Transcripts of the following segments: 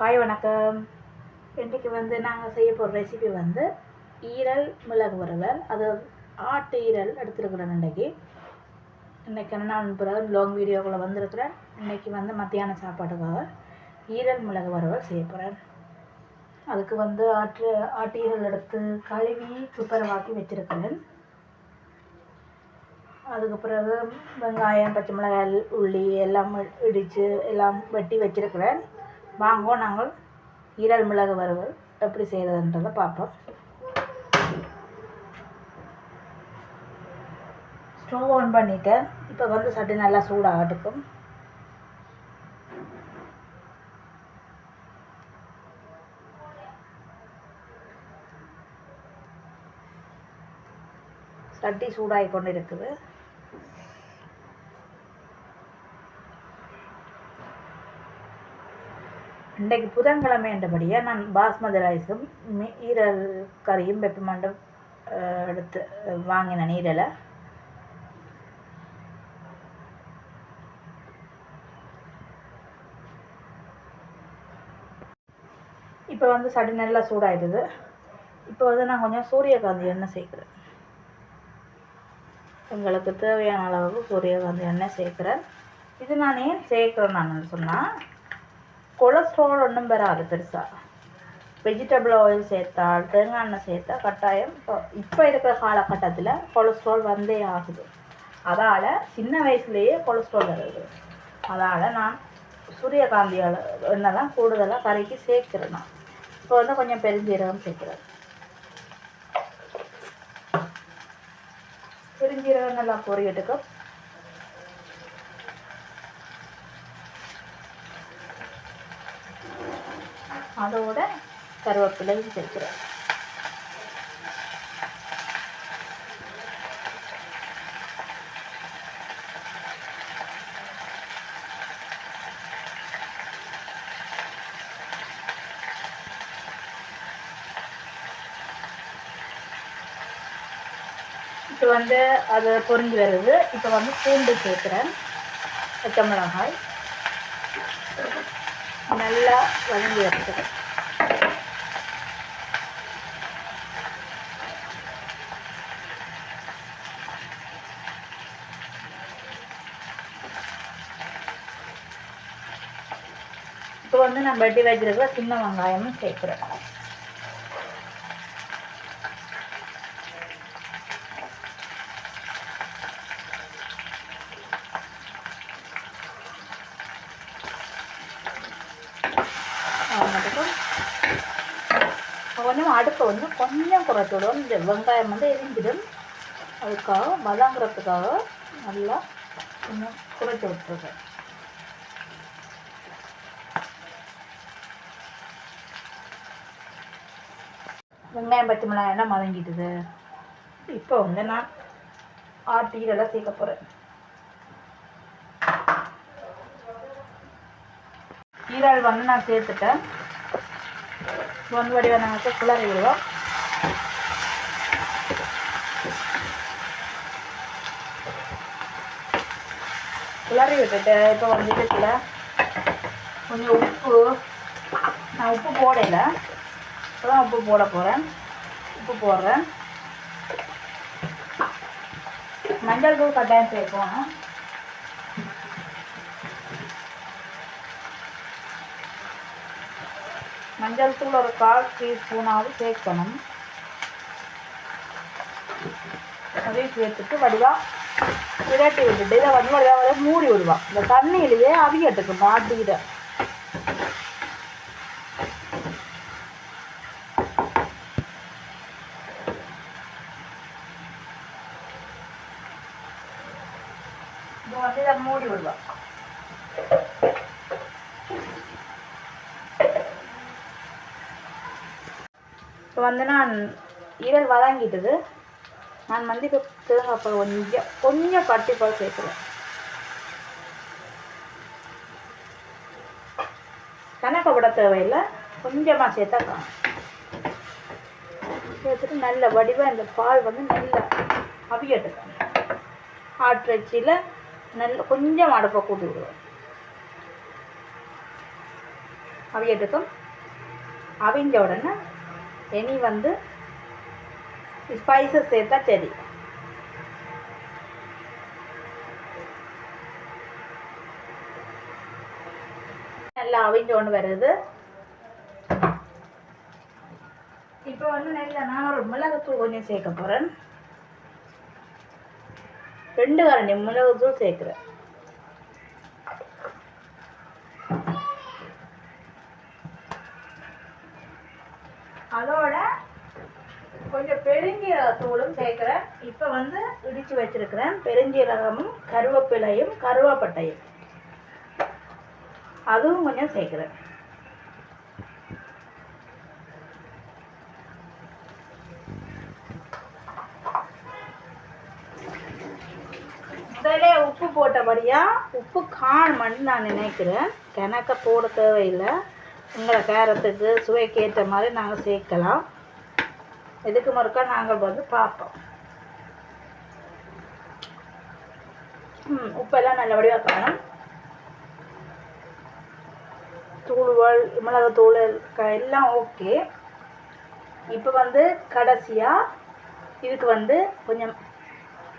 Hi வணக்கம். இன்றைக்கு வந்து நாங்கள் செய்ய போகிற ரெசிபி வந்து ஈரல் மிளகு வறுவல். அது ஆட்டு ஈரல் எடுத்துருக்குறேன் இன்றைக்கி இன்றைக்கி நான் பிறகு லாங் வீடியோக்குள்ளே வந்திருக்கிறேன். இன்றைக்கி வந்து மத்தியான சாப்பாட்டுக்காக ஈரல் மிளகு வறுவல் செய்ய போகிறேன் அதுக்கு வந்து ஆட்டு ஆட்டு ஈரல் எடுத்து கழுவி துப்பரவாக்கி வச்சுருக்கிறேன். அதுக்கு பிறகு வெங்காயம் பச்சை மிளகாய் உள்ளி எல்லாம் இடித்து எல்லாம் வெட்டி வச்சுருக்கிறேன். வாங்கோ நாங்கள் ஈரல் மிளகு வறுவல் எப்படி செய்கிறதுன்றதை பார்ப்போம். ஸ்டவ் ஆன் பண்ணிவிட்டேன் இப்போ வந்து சட்டி நல்லா சூடாகட்டுக்கும் சட்டி சூடாகி கொண்டு இருக்குது இன்றைக்கு புதன்கிழமை என்றபடியாக நான் பாஸ்மதி ரைஸும் ஈரல் கறியும் வெப்பமண்டும் எடுத்து வாங்கினேன் ஈரலை இப்போ வந்து சடி நல்லா சூடாயிடுது. இப்போ வந்து நான் கொஞ்சம் சூரியகாந்தி எண்ணெய் சேர்க்குறேன். எங்களுக்கு தேவையான அளவுக்கு சூரியகாந்தி எண்ணெய் சேர்க்குறேன். இது நான் ஏன் சேர்க்குறேன் நான் சொன்னால் கொலஸ்ட்ரால் ஒன்றும் வராது பெருசாக வெஜிடபிள் ஆயில் சேர்த்தால் தேங்காய் எண்ணெய் சேர்த்தா கட்டாயம். இப்போ இப்போ இருக்கிற காலகட்டத்தில் கொலஸ்ட்ரால் வந்தே ஆகுது. அதால் சின்ன வயசுலேயே கொலஸ்ட்ரால் வருது. அதால் நான் சூரியகாந்தி எண்ணெய் தான் கூடுதலாக கறிக்கு சேர்க்கிறேன் நான். இப்போ வந்து கொஞ்சம் பெருஞ்சீரகம் சேர்க்குறேன். பெருஞ்சீரகம் நல்லா பொரியட்டுக்கும் அதோட கருவேப்பிலையும் சேர்க்குறேன். இப்போ வந்து அது பொறிஞ்சு வருது. இப்போ வந்து பூண்டு சேர்க்குறேன். பச்சை மிளகாய். நல்லா வதங்கி வருது இப்போ வந்து நம்ம வெட்டி வச்சிருக்கிற சின்ன வெங்காயமும் சேர்க்குறோம். கொஞ்சம் அடுப்பை வந்து கொஞ்சம் குறைச்சி இந்த வெங்காயம் வந்து எரிஞ்சிடும். அதுக்காக வதங்குறதுக்காக நல்லா கொஞ்சம் குறைச்சி விட்டுருக்கேன் வெங்காயம் பச்சை மிளகாய் எல்லாம் வதங்கிட்டுது. இப்போ வந்து நான் ஆட்டி இதெல்லாம் சேர்க்க போகிறேன் ஈரல் வந்து நான் சேர்த்துட்டேன். ஒன் வடி வேணாங்க கிளறி விடுவோம் கிளறி விட்டுட்டு இப்போ வந்து கொஞ்சம் உப்பு நான் உப்பு போடல இப்போ தான் உப்பு போட போகிறேன் உப்பு போடுறேன் மஞ்சள் தூள் கட்டாயம் சேர்ப்போம் மஞ்சள் தூள் ஒரு கால் டீஸ்பூனாவது சேர்க்கணும். அதையும் சேர்த்துட்டு வடிவாக விரட்டி விட்டுட்டு இதை வந்து வடிவாக வர மூடி விடுவான் இந்த தண்ணியிலேயே அவியட்டுக்கு மாட்டிக்கிட்ட. இப்போ வந்து இதை மூடி விடுவான் இப்போ வந்து நான் இரல் வதங்கிட்டது. நான் வந்து இப்போ தேங்காய்ப்பால் கொஞ்சம் கொஞ்சம் கட்டிப்பால் சேர்க்குறேன். கணக்க விட தேவையில்லை. கொஞ்சமாக சேர்த்தா சேர்த்துட்டு நல்ல வடிவாக இந்த பால் வந்து நல்ல அவியட்டுக்கும் ஆட்டிறைச்சியில் நல்ல கொஞ்சம் அடுப்பை கூட்டி விடுவோம் அவியட்டுக்கும் அவிஞ்ச உடனே இனி வந்து ஸ்பைசஸ் சேர்த்தா சரி. நல்லா அவிஞ்சோன்னு வருது. இப்போ வந்து நெல்ல நான் ஒரு மிளகுத்தூள் கொஞ்சம் சேர்க்க போகிறேன் ரெண்டு கரண்டி மிளகுத்தூள் சேர்க்குறேன் அதோட கொஞ்சம் தூளும் சேர்க்குறேன் இப்போ வந்து இடித்து வச்சிருக்கிறேன். பெருஞ்சீரகமும் கருவேப்பிலையும் கருவேப்பட்டையும். அதுவும் கொஞ்சம் சேர்க்குறேன் முதலே உப்பு போட்டபடியாக உப்பு காணுமன்னு நான் நினைக்கிறேன். கிணக்க போட தேவையில்லை. உங்களை கேரத்துக்கு சுவைக்கு ஏற்ற மாதிரி நாங்கள் சேர்க்கலாம். இதுக்கு மறுக்கா? நாங்கள் வந்து பார்ப்போம். ம் உப்பெல்லாம் நல்லபடியாக காணும். தூள்வல் மிளகுத்தூள் எல்லாம் ஓகே. இப்போ வந்து கடைசியாக இதுக்கு வந்து கொஞ்சம்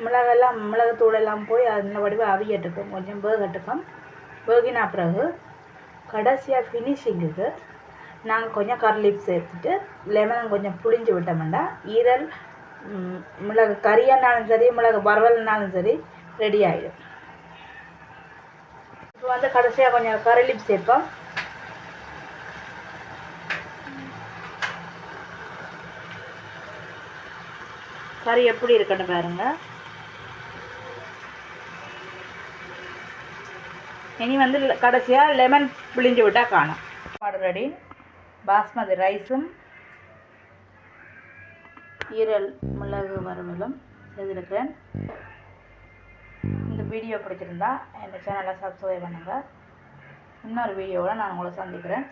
மிளகெல்லாம் மிளகுத்தூள் எல்லாம் போய் அந்த வடிவாக அவியட்டுக்கும். கொஞ்சம் வேகட்டுக்கும். வேகினா பிறகு கடைசியாக ஃபினிஷிங்குக்கு நாங்கள் கொஞ்சம் கர்லீப் சேர்த்துட்டு லெமன் கொஞ்சம் புளிஞ்சு விட்டோம்னா ஈரல் மிளகு கறியானாலும் சரி மிளகு வறுவல்னாலும் சரி ரெடி ஆகிடும் இப்போ வந்து கடைசியாக கொஞ்சம் கரலீப் சேர்ப்போம். கறி எப்படி இருக்குன்னு பாருங்க. இனி வந்து கடைசியாக லெமன் பிழிஞ்சு விட்டால் காணும். ரெடி பாஸ்மதி ரைஸும் ஈரல் மிளகு வறுவலும் செஞ்சுருக்கிறேன். இந்த வீடியோ பிடிச்சிருந்தா என் சேனலை சப்ஸ்கிரைப் பண்ணுங்கள் இன்னொரு வீடியோவில் நான் உங்களை சந்திக்கிறேன்.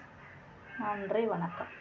நன்றி வணக்கம்.